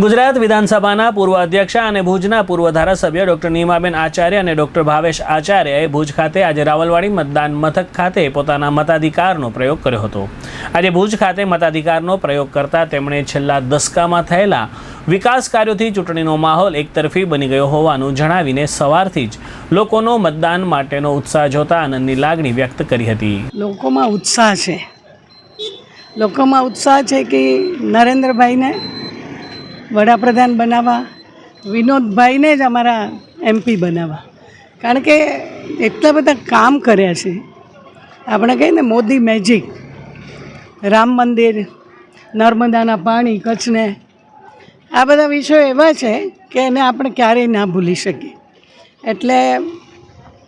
ગુજરાત વિધાનસભાના પૂર્વ અધ્યક્ષ અને ભુજના પૂર્વ ધારાસભ્ય ડોક્ટર નીમાબેન આચાર્ય અને ડોક્ટર ભાવેશ આચાર્યએ ભુજ ખાતે આજે રાવલવાડી મતદાન મથક ખાતે પોતાના મતાધિકારનો પ્રયોગ કર્યો હતો. આજે ભુજ ખાતે મતાધિકારનો પ્રયોગ કરતા તેમણે છેલ્લા દસકામાં થયેલા વિકાસ કાર્યોથી ચૂંટણીનો માહોલ એકતરફી બની ગયો હોવાનું જણાવીને સવારથી જ લોકોનો મતદાન માટેનો ઉત્સાહ જોતા આનંદની લાગણી વ્યક્ત કરી હતી. લોકોમાં ઉત્સાહ છે. લોકોમાં ઉત્સાહ છે કે નરેન્દ્રભાઈને વડાપ્રધાન બનાવવા, વિનોદભાઈને જ અમારા એમપી બનાવવા. કારણ કે એટલા બધા કામ કર્યા છે. આપણે કહીએ ને, મોદી મેજિક રામ મંદિર, નર્મદાના પાણી, કચ્છને. આ બધા વિષયો એવા છે કે એને આપણે ક્યારેય ના ભૂલી શકીએ. એટલે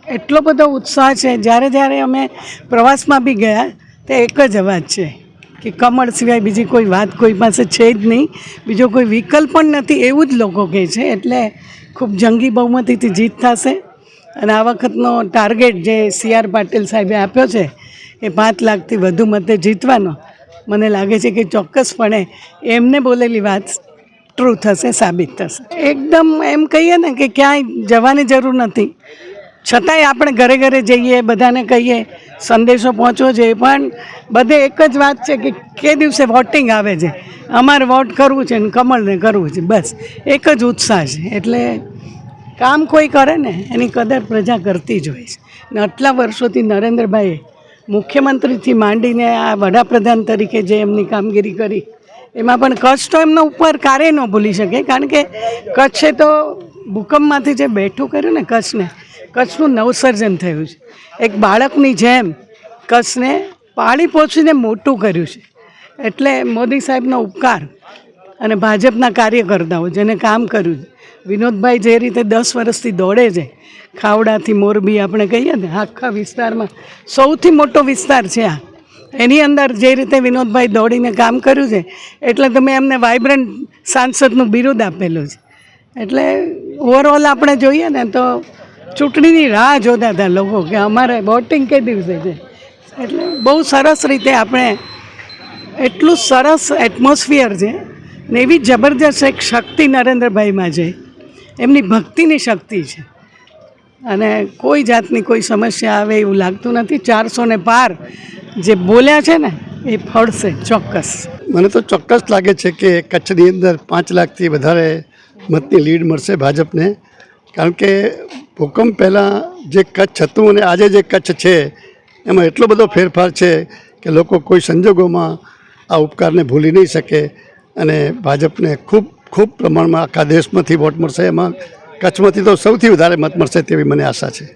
એટલો બધો ઉત્સાહ છે. જ્યારે જ્યારે અમે પ્રવાસમાં બી ગયા, તે એક જ અવાજ છે. કે કમળ સિવાય બીજી કોઈ વાત કોઈ પાસે છે જ નહીં. બીજો કોઈ વિકલ્પ પણ નથી એવું જ લોકો કહે છે. એટલે ખૂબ જંગી બહુમતીથી જીત થશે. અને આ વખતનો ટાર્ગેટ જે સી આર પાટીલ સાહેબે આપ્યો છે, એ પાંચ લાખથી વધુ મતે જીતવાનો. મને લાગે છે કે ચોક્કસપણે એમને બોલેલી વાત ટ્રુ થશે, સાબિત થશે. એકદમ એમ કહીએ ને કે ક્યાંય જવાની જરૂર નથી. છતાંય આપણે ઘરે ઘરે જઈએ, બધાને કહીએ, સંદેશો પહોંચવો જોઈએ. પણ બધે એક જ વાત છે કે કે દિવસે વોટિંગ આવે છે? અમારે વોટ કરવું છે ને કમળને કરવું છે, બસ. એક જ ઉત્સાહ છે. એટલે કામ કોઈ કરે ને, એની કદર પ્રજા કરતી જ હોય છે. ને આટલા વર્ષોથી નરેન્દ્રભાઈએ મુખ્યમંત્રીથી માંડીને આ વડાપ્રધાન તરીકે જે એમની કામગીરી કરી, એમાં પણ કચ્છ તો એમનો ઉપર કારે ન ભૂલી શકે. કારણ કે કચ્છે તો ભૂકંપમાંથી જે બેઠું કર્યું ને કચ્છને કચ્છનું નવસર્જન થયું છે. એક બાળકની જેમ કચ્છને પાળી પહોંચીને મોટું કર્યું છે. એટલે મોદી સાહેબનો ઉપકાર અને ભાજપના કાર્યકર્તાઓ જેને કામ કર્યું વિનોદભાઈ જે રીતે દસ વર્ષથી દોડે છે, ખાવડાથી મોરબી આપણે કહીએ ને, આખા વિસ્તારમાં સૌથી મોટો વિસ્તાર છે આ. એની અંદર જે રીતે વિનોદભાઈ દોડીને કામ કર્યું છે, એટલે તમે એમને વાઇબ્રન્ટ સાંસદનું બિરુદ આપેલું છે. એટલે ઓવરઓલ આપણે જોઈએ ને તો ચૂંટણીની રાહ જોતા હતા લોકો કે અમારે વોટિંગ કઈ દિવસે છે? એટલે બહુ સરસ રીતે આપણે એટલું સરસ એટમોસ્ફિયર છે ને એવી જબરજસ્ત એક શક્તિ નરેન્દ્રભાઈમાં છે. એમની ભક્તિની શક્તિ છે. અને કોઈ જાતની કોઈ સમસ્યા આવે એવું લાગતું નથી. ચારસો ને પાર જે બોલ્યા છે ને, એ ફળશે ચોક્કસ. મને તો ચોક્કસ લાગે છે કે કચ્છની અંદર પાંચ લાખથી વધારે મતની લીડ મળશે ભાજપને. કારણ કે ભૂકંપ પહેલાં જે કચ્છ હતું અને આજે જે કચ્છ છે, એમાં એટલો બધો ફેરફાર છે કે લોકો કોઈ સંજોગોમાં આ ઉપકારને ભૂલી નહીં શકે અને ભાજપને ખૂબ ખૂબ પ્રમાણમાં આખા દેશમાંથી વોટ મળશે. એમાં કચ્છમાંથી તો સૌથી વધારે મત મળશે તેવી મને આશા છે.